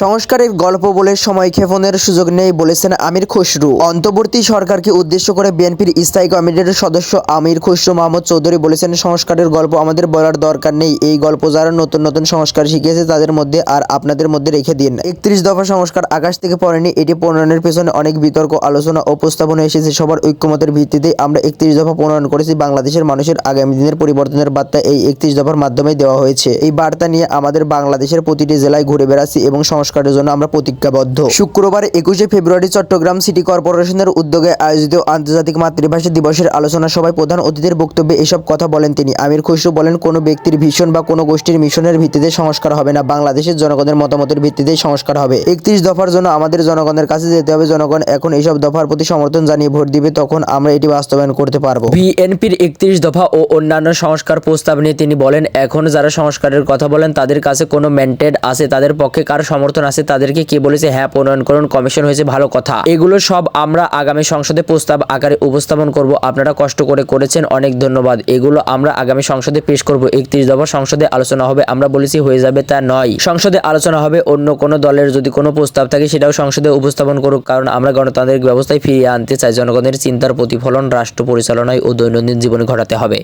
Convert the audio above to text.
সংস্কারের গল্প বলে সময় ক্ষেপণের সুযোগ নেই বলেছেন আমির খসরু। অন্তর্বর্তী সরকারকে উদ্দেশ্য করে বিএনপির স্থায়ী কমিটির সদস্য আমির খসরু মাহমুদ চৌধুরী বলেছেন, সংস্কারের গল্প আমাদের বলার দরকার নেই। এই গল্প যারা নতুন নতুন সংস্কার শিখিয়েছে তাদের মধ্যে আর আপনাদের মধ্যে রেখে দিন। একত্রিশ দফা সংস্কার আকাশ থেকে পড়েনি, এটি প্রণয়নের পেছনে অনেক বিতর্ক, আলোচনা ও এসেছে। সবার ঐক্যমতের ভিত্তিতে আমরা একত্রিশ দফা প্রণয়ন করেছি। বাংলাদেশের মানুষের আগামী দিনের পরিবর্তনের বার্তা এই একত্রিশ দফার মাধ্যমে দেওয়া হয়েছে। এই বার্তা নিয়ে আমাদের বাংলাদেশের প্রতিটি জেলায় ঘুরে বেড়াচ্ছি এবং সংস্কারের জন্য আমরা প্রতিজ্ঞাবদ্ধ। শুক্রবার একুশে ফেব্রুয়ারি চট্টগ্রাম সিটি কর্পোরেশনের উদ্যোগে আয়োজিত আন্তর্জাতিক মাতৃভাষা দিবসের আলোচনা সভায় প্রধান অতিথির বক্তব্যে এসব কথা বলেন তিনি। আমির খসরু বলেন, কোনো ব্যক্তির ভীষণ বা কোনো গোষ্ঠীর মিশনের ভিত্তিতে সংস্কার হবে না, বাংলাদেশের জনগণের মতামতের ভিত্তিতেই সংস্কার হবে। একত্রিশ দফার জন্য আমাদের জনগণের কাছে যেতে হবে, জনগণ এখন এইসব দফার প্রতি সমর্থন জানিয়ে ভোট দিবে, তখন আমরা এটি বাস্তবায়ন করতে পারব। বিএনপির একত্রিশ দফা ও অন্যান্য সংস্কার প্রস্তাব নিয়ে তিনি বলেন, এখন যারা সংস্কারের কথা বলেন, তাদের কাছে কোনো ম্যান্ডেট আছে, তাদের পক্ষে কার সমর্থন আছে, তাদেরকে কে বলেছে হ্যাঁ প্রণয়নকরণ কমিশন হয়েছে, ভালো কথা। এগুলো সব আমরা আগামী সংসদে প্রস্তাব আকারে উপস্থাপন করব। আপনারা কষ্ট করে করেছেন, অনেক ধন্যবাদ। এগুলো আমরা আগামী সংসদে পেশ করব। একত্রিশ দফা সংসদে আলোচনা হবে, আমরা বলেছি হয়ে যাবে তা নয়। সংসদে আলোচনা হবে, অন্য কোনো দলের যদি কোনো প্রস্তাব থাকে, সেটাও সংসদে উপস্থাপন করুক, কারণ আমরা গণতান্ত্রিক ব্যবস্থায় ফিরিয়ে আনতে চাই। জনগণের চিন্তার প্রতিফলন রাষ্ট্র পরিচালনায় ও দৈনন্দিন জীবনে ঘটাতে হবে।